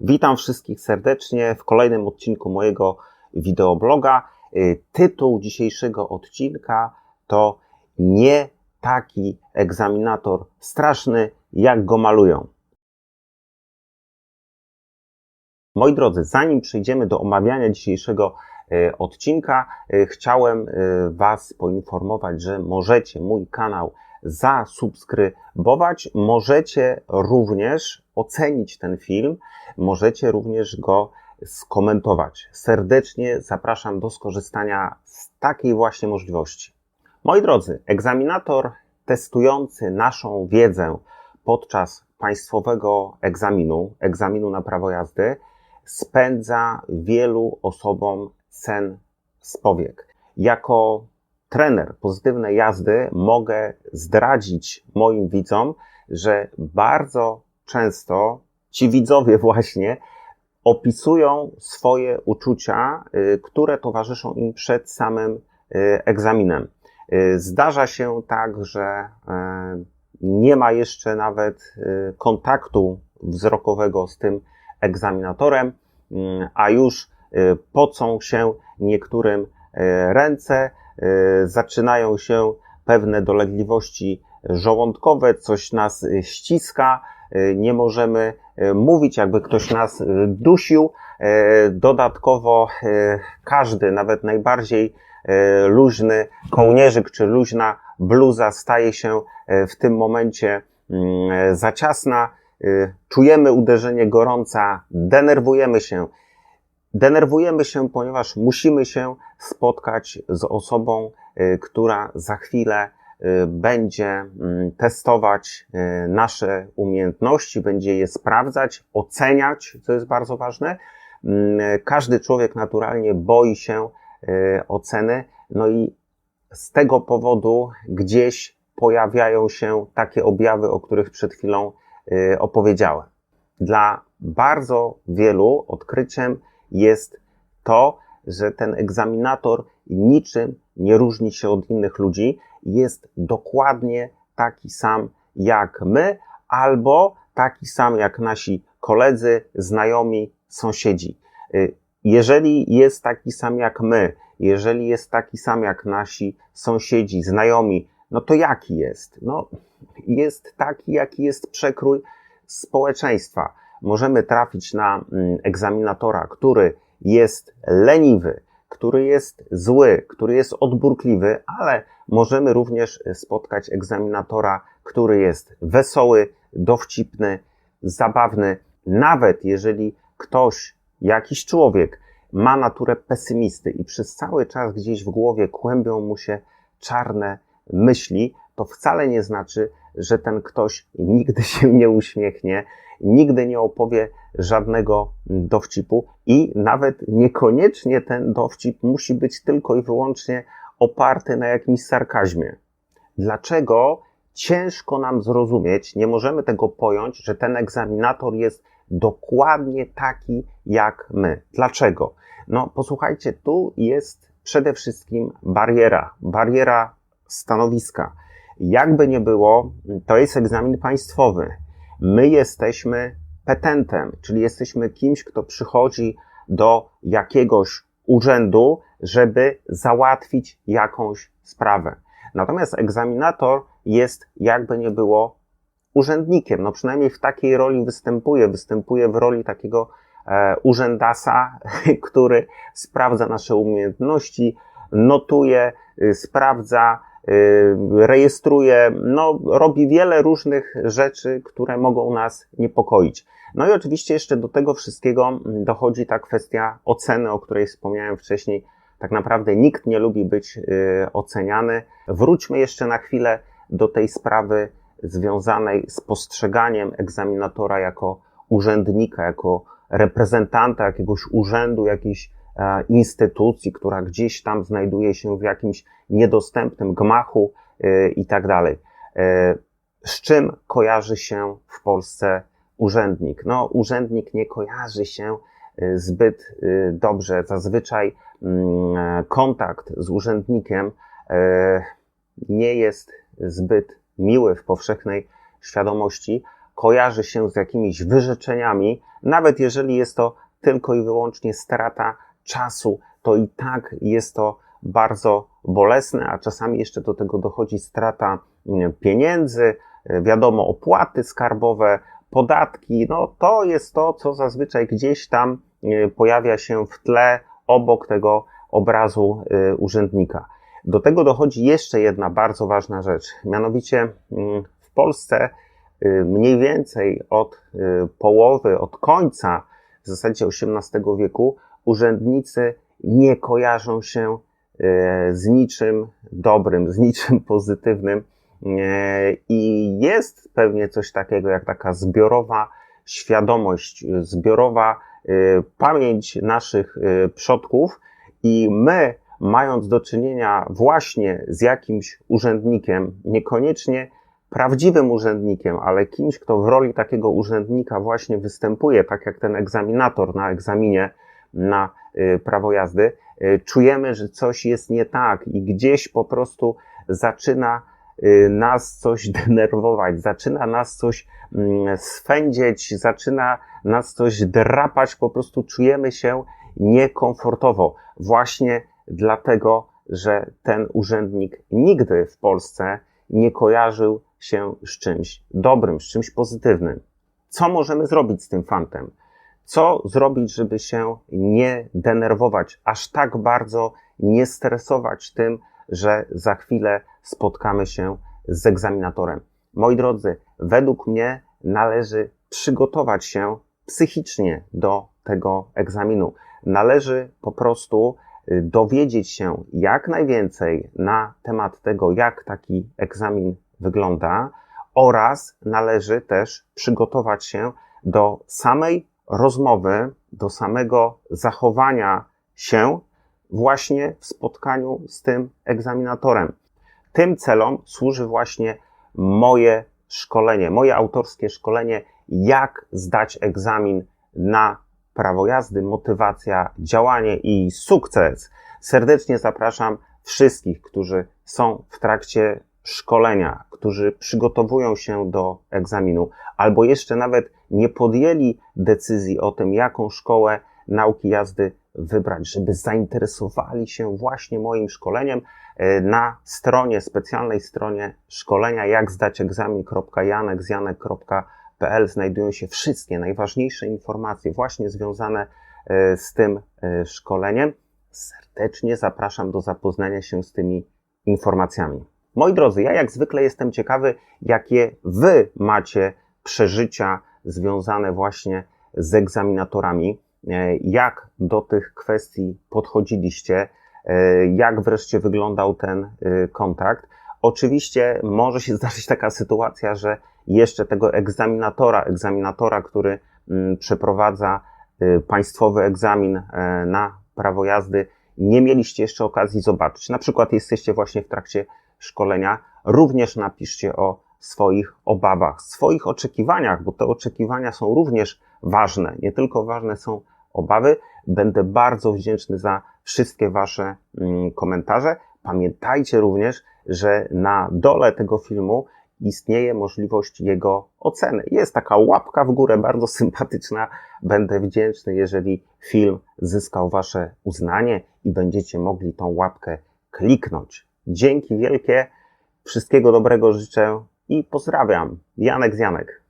Witam wszystkich serdecznie w kolejnym odcinku mojego wideobloga. Y, Tytuł dzisiejszego odcinka to Nie taki egzaminator straszny, jak go malują. Moi drodzy, zanim przejdziemy do omawiania dzisiejszego y, odcinka, y, chciałem Was poinformować, że możecie mój kanał zasubskrybować. Możecie również ocenić ten film, możecie również go skomentować. Serdecznie zapraszam do skorzystania z takiej właśnie możliwości. Moi drodzy, egzaminator testujący naszą wiedzę podczas państwowego egzaminu, egzaminu na prawo jazdy, spędza wielu osobom sen z powiek. Jako trener pozytywnej jazdy mogę zdradzić moim widzom, że bardzo często ci widzowie właśnie opisują swoje uczucia, y, które towarzyszą im przed samym y, egzaminem. Y, zdarza się tak, że nie ma jeszcze nawet kontaktu wzrokowego z tym egzaminatorem, a już pocą się niektórym ręce, zaczynają się pewne dolegliwości żołądkowe, coś nas ściska, nie możemy mówić, jakby ktoś nas dusił. Dodatkowo każdy, nawet najbardziej luźny kołnierzyk czy luźna bluza staje się w tym momencie za ciasna. Czujemy uderzenie gorąca, denerwujemy się. Denerwujemy się, ponieważ musimy się spotkać z osobą, która za chwilę Y, będzie mm, testować y, nasze umiejętności, będzie je sprawdzać, oceniać, co jest bardzo ważne. Mm, każdy człowiek naturalnie boi się y, oceny, no i z tego powodu gdzieś pojawiają się takie objawy, o których przed chwilą opowiedziałem. Dla bardzo wielu odkryciem jest to, że ten egzaminator niczym nie różni się od innych ludzi, jest dokładnie taki sam jak my, albo taki sam jak nasi koledzy, znajomi, sąsiedzi. Y, jeżeli jest taki sam jak my, jeżeli jest taki sam jak nasi sąsiedzi, znajomi, no to jaki jest? No, jest taki, jaki jest przekrój społeczeństwa. Możemy trafić na mm, egzaminatora, który jest leniwy, który jest zły, który jest odburkliwy, ale możemy również spotkać egzaminatora, który jest wesoły, dowcipny, zabawny. Nawet jeżeli ktoś, jakiś człowiek ma naturę pesymisty i przez cały czas gdzieś w głowie kłębią mu się czarne myśli, to wcale nie znaczy, że ten ktoś nigdy się nie uśmiechnie, nigdy nie opowie żadnego dowcipu i nawet niekoniecznie ten dowcip musi być tylko i wyłącznie oparty na jakimś sarkazmie. Dlaczego ciężko nam zrozumieć, nie możemy tego pojąć, że ten egzaminator jest dokładnie taki jak my? Dlaczego? No, posłuchajcie, tu jest przede wszystkim bariera, bariera stanowiska. Jakby nie było, to jest egzamin państwowy. My jesteśmy petentem, czyli jesteśmy kimś, kto przychodzi do jakiegoś urzędu, żeby załatwić jakąś sprawę. Natomiast egzaminator jest, jakby nie było, urzędnikiem. No przynajmniej w takiej roli występuje. Występuje w roli takiego e, urzędasa, który sprawdza nasze umiejętności, notuje, y, sprawdza, rejestruje, no, robi wiele różnych rzeczy, które mogą nas niepokoić. No i oczywiście jeszcze do tego wszystkiego dochodzi ta kwestia oceny, o której wspomniałem wcześniej. Tak naprawdę nikt nie lubi być y, oceniany. Wróćmy jeszcze na chwilę do tej sprawy związanej z postrzeganiem egzaminatora jako urzędnika, jako reprezentanta jakiegoś urzędu, jakiejś instytucji, która gdzieś tam znajduje się w jakimś niedostępnym gmachu y, i tak dalej. E, z czym kojarzy się w Polsce urzędnik. No, urzędnik nie kojarzy się zbyt dobrze. Zazwyczaj mm, kontakt z urzędnikiem nie jest zbyt miły w powszechnej świadomości, kojarzy się z jakimiś wyrzeczeniami, nawet jeżeli jest to tylko i wyłącznie strata czasu, to i tak jest to bardzo bolesne, a czasami jeszcze do tego dochodzi strata mm, pieniędzy, e, wiadomo, opłaty skarbowe, podatki. No to jest to, co zazwyczaj gdzieś tam e, pojawia się w tle obok tego obrazu e, urzędnika. Do tego dochodzi jeszcze jedna bardzo ważna rzecz, mianowicie mm, w Polsce mniej więcej od połowy, od końca w zasadzie XVIII wieku urzędnicy nie kojarzą się e, z niczym dobrym, z niczym pozytywnym. E, I jest pewnie coś takiego jak taka zbiorowa świadomość, zbiorowa e, pamięć naszych przodków, i my, mając do czynienia właśnie z jakimś urzędnikiem, niekoniecznie prawdziwym urzędnikiem, ale kimś, kto w roli takiego urzędnika właśnie występuje, tak jak ten egzaminator na egzaminie na y, prawo jazdy, y, czujemy, że coś jest nie tak i gdzieś po prostu zaczyna y, nas coś denerwować, zaczyna nas coś mm, swędzieć, zaczyna nas coś drapać, po prostu czujemy się niekomfortowo. Właśnie dlatego, że ten urzędnik nigdy w Polsce nie kojarzył się z czymś dobrym, z czymś pozytywnym. Co możemy zrobić z tym fantem? Co zrobić, żeby się nie denerwować, aż tak bardzo nie stresować tym, że za chwilę spotkamy się z egzaminatorem? Moi drodzy, według mnie należy przygotować się psychicznie do tego egzaminu. Należy po prostu y, dowiedzieć się jak najwięcej na temat tego, jak taki egzamin wygląda oraz należy też przygotować się do samej rozmowy, do samego zachowania się właśnie w spotkaniu z tym egzaminatorem. Tym celom służy właśnie moje szkolenie, moje autorskie szkolenie, jak zdać egzamin na prawo jazdy, motywacja, działanie i sukces. Serdecznie zapraszam wszystkich, którzy są w trakcie szkolenia, którzy przygotowują się do egzaminu, albo jeszcze nawet nie podjęli decyzji o tym, jaką szkołę nauki jazdy wybrać, żeby zainteresowali się właśnie moim szkoleniem e, na stronie, specjalnej stronie szkolenia jak zdać egzamin.janekzjanek.pl znajdują się wszystkie najważniejsze informacje właśnie związane e, z tym e, szkoleniem. Serdecznie zapraszam do zapoznania się z tymi informacjami. Moi drodzy, ja jak zwykle jestem ciekawy, jakie wy macie przeżycia związane właśnie z egzaminatorami, e, jak do tych kwestii podchodziliście, e, jak wreszcie wyglądał ten e, kontrakt. Oczywiście może się zdarzyć taka sytuacja, że jeszcze tego egzaminatora, egzaminatora, który mm, przeprowadza państwowy egzamin na prawo jazdy, nie mieliście jeszcze okazji zobaczyć. Na przykład jesteście właśnie w trakcie szkolenia, również napiszcie o swoich obawach, swoich oczekiwaniach, bo te oczekiwania są również ważne. Nie tylko ważne są obawy. Będę bardzo wdzięczny za wszystkie Wasze mm, komentarze. Pamiętajcie również, że na dole tego filmu istnieje możliwość jego oceny. Jest taka łapka w górę, bardzo sympatyczna. Będę wdzięczny, jeżeli film zyskał Wasze uznanie i będziecie mogli tą łapkę kliknąć. Dzięki wielkie, wszystkiego dobrego życzę i pozdrawiam. Janek z Janek.